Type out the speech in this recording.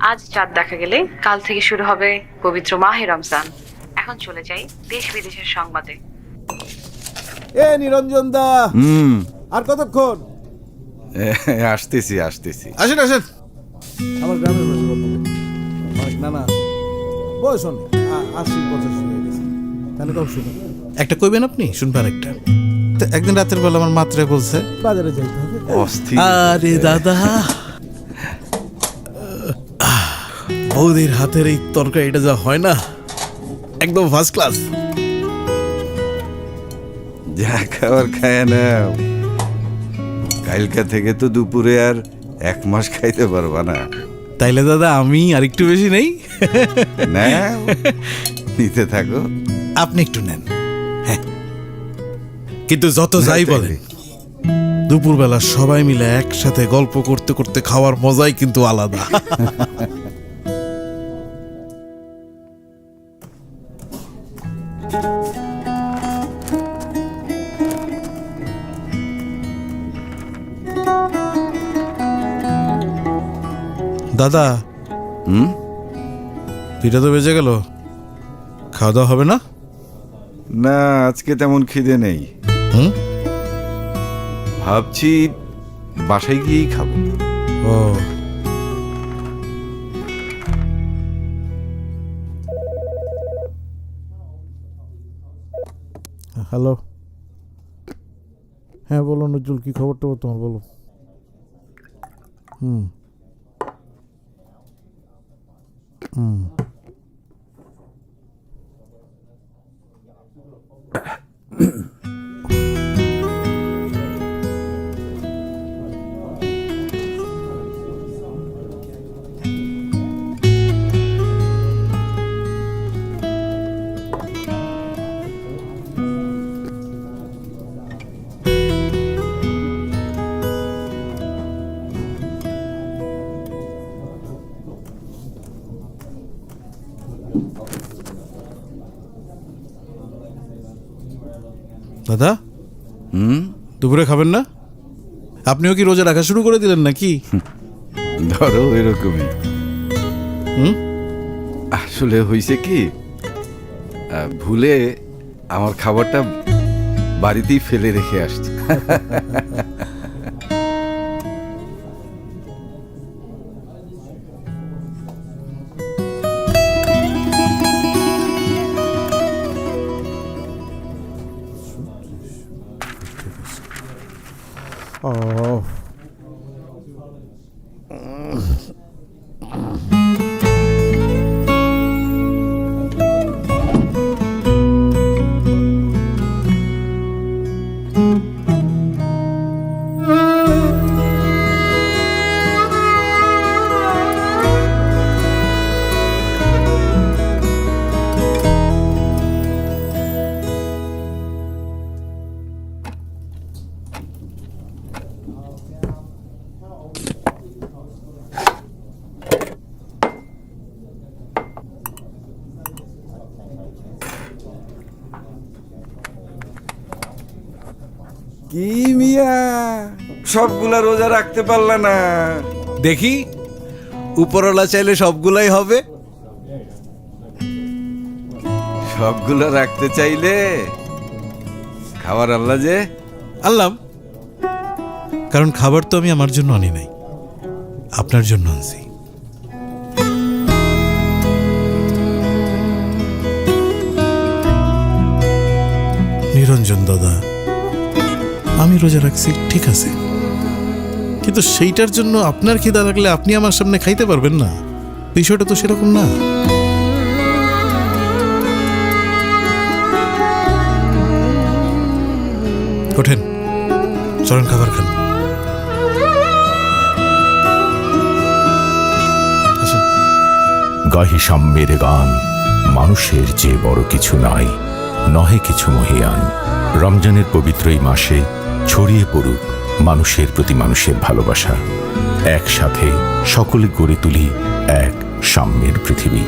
আজ চাঁদ দেখা গেলে কাল থেকে শুরু হবে পবিত্র মাহে রমজান। এখন চলে যাই দেশ বিদেশের সংবাদে। এ নিরঞ্জন দা হুম। আর কতক্ষণ? আসতেছি আসতেছি। আসেন আসেন। আমার গ্রামের বাসা গল্প করব। অনেক নানা। বয়স অনেক। আশি হয়ে গেছে। তাহলে কম শুনুন। একটা কইবেন আপনি? শুনবেন একটা। তো একদিন রাতের বেলা আমার মাত্রায় বলছে বাজারে যাইতে হবে। আরে দাদা। বৌদির হাতের এই তরকারিটা যা হয় না একদম ফার্স্ট ক্লাস যা খাবার খায় না কালকা থেকে তো দুপুরে আর এক মাস খাইতে পারবা না। তাইলে দাদা আমি আরেকটু বেশি নেই। না নিতে থাকো। আপনি একটু নেন। হ্যাঁ। কিন্তু যত যাই বলে দুপুরবেলা সবাই মিলে একসাথে গল্প করতে করতে খাওয়ার মজাই কিন্তু আলাদা। দাদা। হুম? পিঠা তো বেজে গেল। খাওয়া দাওয়া হবে না? না আজকে তেমন খিদে নেই। হুম? ভাবছি বাসায় গিয়েই খাব। ও। হ্যালো? হ্যাঁ বলো নজরুল কী খবর টবর তোমার? বলো। হুম। হুম। দাদা? হুম? দুপুরে খাবেন না? আপনিও কি রোজা রাখা শুরু করে দিলেন নাকি? ধরো এরকমই। হুম? আসলে হয়েছে কি ভুলে আমার খাবারটা বাড়িতেই ফেলে রেখে আসছি। ও কি মিয়া? সবগুলা রোজা রাখতে পারলা না। দেখি উপরওয়ালা চাইলে সবগুলাই হবে। সবগুলো রাখতে চাইলে? খাবার আল্লাহ যে? আনলাম। কারণ খাবার তো আমি আমার জন্য আনি নাই। আপনার জন্য আনছি। নিরঞ্জন দাদা আমি রোজা রাখছি, ঠিক আছে। কিন্তু সেইটার জন্য আপনার খিদা লাগলে আপনি আমার সামনে খাইতে পারবেন না। বিষয়টা তো সেরকম না। ওঠেন, চলেন খাবার খান। গাহি সাম্যের গান, মানুষের যে বড় কিছু নাই, নহে কিছু মহিয়ান। রমজানের পবিত্র এই মাসে ছড়িয়ে পড়ুক মানুষের প্রতি মানুষের ভালোবাসা। একসাথে সকলে গড়ে তুলি এক সাম্যের পৃথিবী।